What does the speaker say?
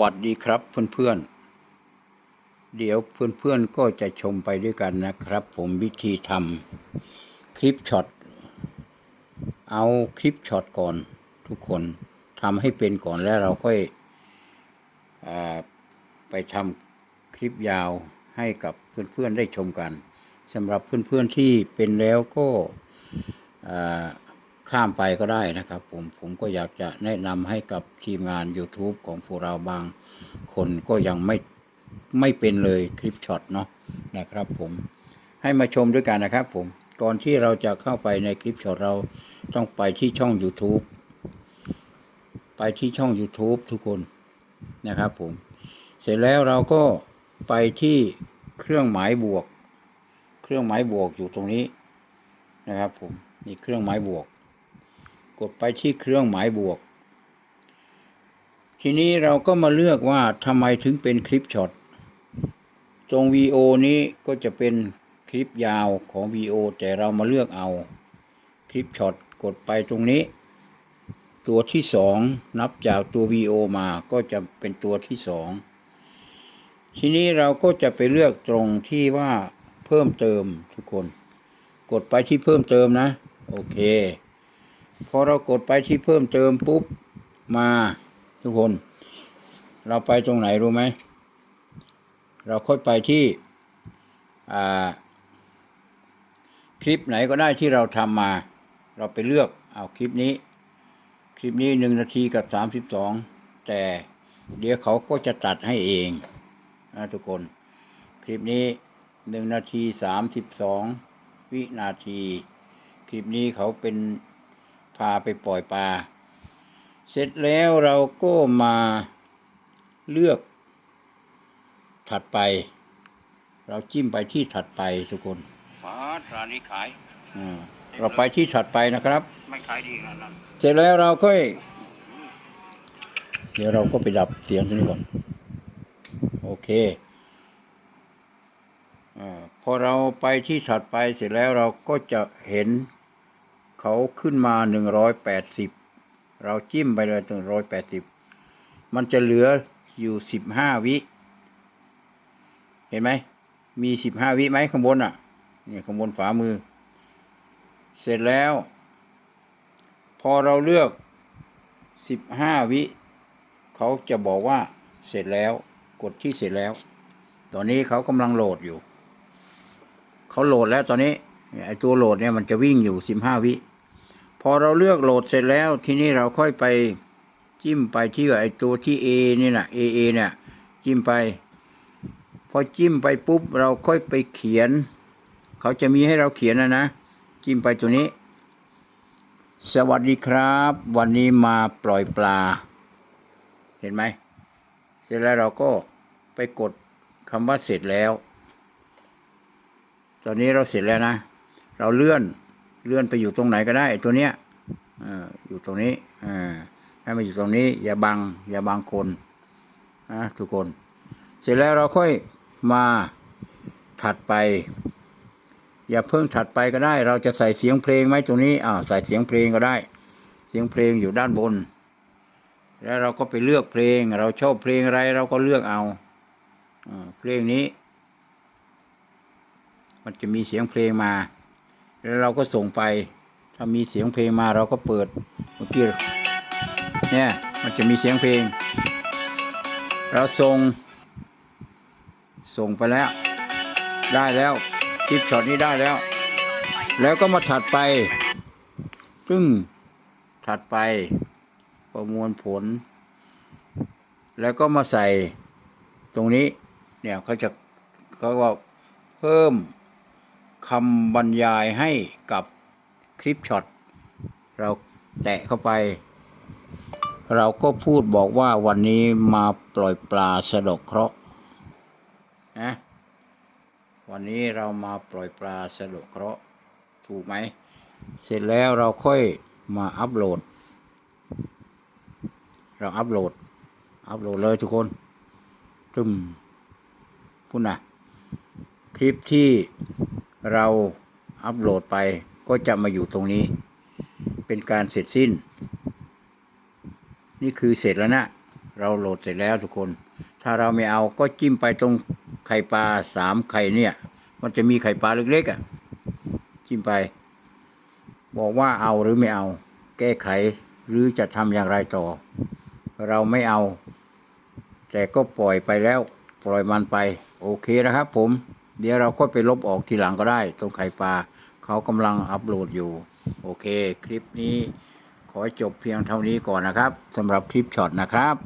วัสดีครับเพื่อนๆ เดี๋ยวเพื่อนๆก็จะชมไปด้วยกันนะครับ ผมวิธีทำคลิปช็อต เอาคลิปช็อตก่อนทุกคนทำให้เป็นก่อนแล้วเราค่อยอไปทำคลิปยาวให้กับเพื่อนๆได้ชมกันสำหรับเพื่อนๆที่เป็นแล้วก็ ข้ามไปก็ได้นะครับผมผมก็อยากจะแนะนำให้กับทีมงาน YouTube ของพวกเราบางคนก็ยังไม่ไม่เป็นเลยคลิปช็อตเนาะนะครับผมให้มาชมด้วยกันนะครับผมก่อนที่เราจะเข้าไปในคลิปช็อตเราต้องไปที่ช่อง YouTube ไปที่ช่อง YouTube ทุกคนนะครับผมเสร็จแล้วเราก็ไปที่เครื่องหมายบวก เครื่องหมายบวกอยู่ตรงนี้นะครับผมนี่เครื่องหมายบวก กดไปที่เครื่องหมายบวก ทีนี้เราก็มาเลือกว่าทำไมถึงเป็นคลิปช็อต ตรง VO นี้ก็จะเป็นคลิปยาวของ VO แต่เรามาเลือกเอา คลิปช็อตกดไปตรงนี้ ตัวที่สองนับจากตัว VO มาก็จะเป็นตัวที่สองทีนี้เราก็จะไปเลือกตรงที่ว่าเพิ่มเติมทุกคน กดไปที่เพิ่มเติมนะ โอเค พอเรากดไปที่เพิ่มเติมปุ๊บมาทุกคน เราไปตรงไหนรู้ไหม เราค่อยไปที่คลิปไหนก็ได้ที่เราทำมา เราไปเลือกเอาคลิปนี้ คลิปนี้หนึ่งนาทีกับสามสิบสองแต่เดี๋ยวเขาก็จะตัดให้เองนะทุกคน คลิปนี้หนึ่งนาทีสามสิบสองวินาที คลิปนี้เขาเป็นาไปปล่อยปลา เสร็จแล้วเราก็มาเลือกถัดไป เราจิ้มไปที่ถัดไปทุกคนฟ้าร้านนี้ขายอ่าเราไปที่ถัดไปนะครับ ไม่ขายดีขนาดนั้นเสร็จแล้วเราค่อย เดี๋ยวเราก็ไปดับเสียงตรงนี้ก่อน โอเคอาพอเราไปที่ถัดไปเสร็จแล้วเราก็จะเห็น เขาขึ้นมาหนึ่งร้อยแปดสิบเราจิ้มไปเลยถึงร้อยแปดสิบมันจะเหลืออยู่สิบห้าวิ เห็นไหม มีสิบห้าวิไหมข้างบนอะ เนี่ยข้างบนฝามือ เสร็จแล้ว พอเราเลือกสิบห้าวิ เขาจะบอกว่าเสร็จแล้ว กดที่เสร็จแล้ว ตอนนี้เขากำลังโหลดอยู่ เขาโหลดแล้วตอนนี้ไอตัวโหลดเนี่ยมันจะวิ่งอยู่สิบห้าวิ พอเราเลือกโหลดเสร็จแล้ว ทีนี้เราค่อยไปจิ้มไปที่ไอตัวที่ A นี่นะ AA เนี่ย จิ้มไป พอจิ้มไปปุ๊บ เราค่อยไปเขียน เขาจะมีให้เราเขียนนะนะ จิ้มไปตัวนี้ สวัสดีครับ วันนี้มาปล่อยปลา เห็นไหม เสร็จแล้วเราก็ไปกดคำว่าเสร็จแล้ว ตอนนี้เราเสร็จแล้วนะ เราเลื่อน เลื่อนไปอยู่ตรงไหนก็ได้ตัวเนี้ยออยู่ตรงนี้ให้มันอยู่ตรงนี้ อย่าบัง อย่าบังคนนะทุกคน เสร็จแล้วเราค่อยมาถัดไป อย่าเพิ่งถัดไปก็ได้ เราจะใส่เสียงเพลงไหมตรงนี้อ่าใส่เสียงเพลงก็ได้ เสียงเพลงอยู่ด้านบน แล้วเราก็ไปเลือกเพลง เราชอบเพลงอะไรเราก็เลือกเอาอาเพลงนี้ มันจะมีเสียงเพลงมา แล้วเราก็ส่งไป ถ้ามีเสียงเพลงมาเราก็เปิดเมื่อกี้เนี่ยมันจะมีเสียงเพลง เราส่ง ส่งไปแล้ว ได้แล้วคลิปช็อตนี้ได้แล้ว แล้วก็มาถัดไปซึ่งถัดไปประมวลผล แล้วก็มาใส่ตรงนี้ เนี่ยเขาจะเขาว่าเพิ่ม คำบรรยายให้กับคลิปช็อต เราแตะเข้าไป เราก็พูดบอกว่าวันนี้มาปล่อยปลาสะดกเคราะห์นะวันนี้เรามาปล่อยปลาสะดกเคราะห์ถูกไหม เสร็จแล้วเราค่อยมาอัปโหลด เราอัปโหลด อัปโหลดเลยทุกคนตึมพุ่นนะคลิปที่ เราอัปโหลดไปก็จะมาอยู่ตรงนี้ เป็นการเสร็จสิ้น นี่คือเสร็จแล้วนะ เราโหลดเสร็จแล้วทุกคน ถ้าเราไม่เอาก็จิ้มไปตรงไข่ปลาสามไข่เนี่ย มันจะมีไข่ปลาเล็กๆอะ จิ้มไป บอกว่าเอาหรือไม่เอา แก้ไขหรือจะทำอย่างไรต่อ เราไม่เอา แต่ก็ปล่อยไปแล้ว ปล่อยมันไป โอเคนะครับผม เดี๋ยวเราก็ไปลบออกทีหลังก็ได้ ตรงไข่ปลาเขากำลังอัปโหลดอยู่ โอเค คลิปนี้ขอจบเพียงเท่านี้ก่อนนะครับสำหรับคลิปช็อตนะครับ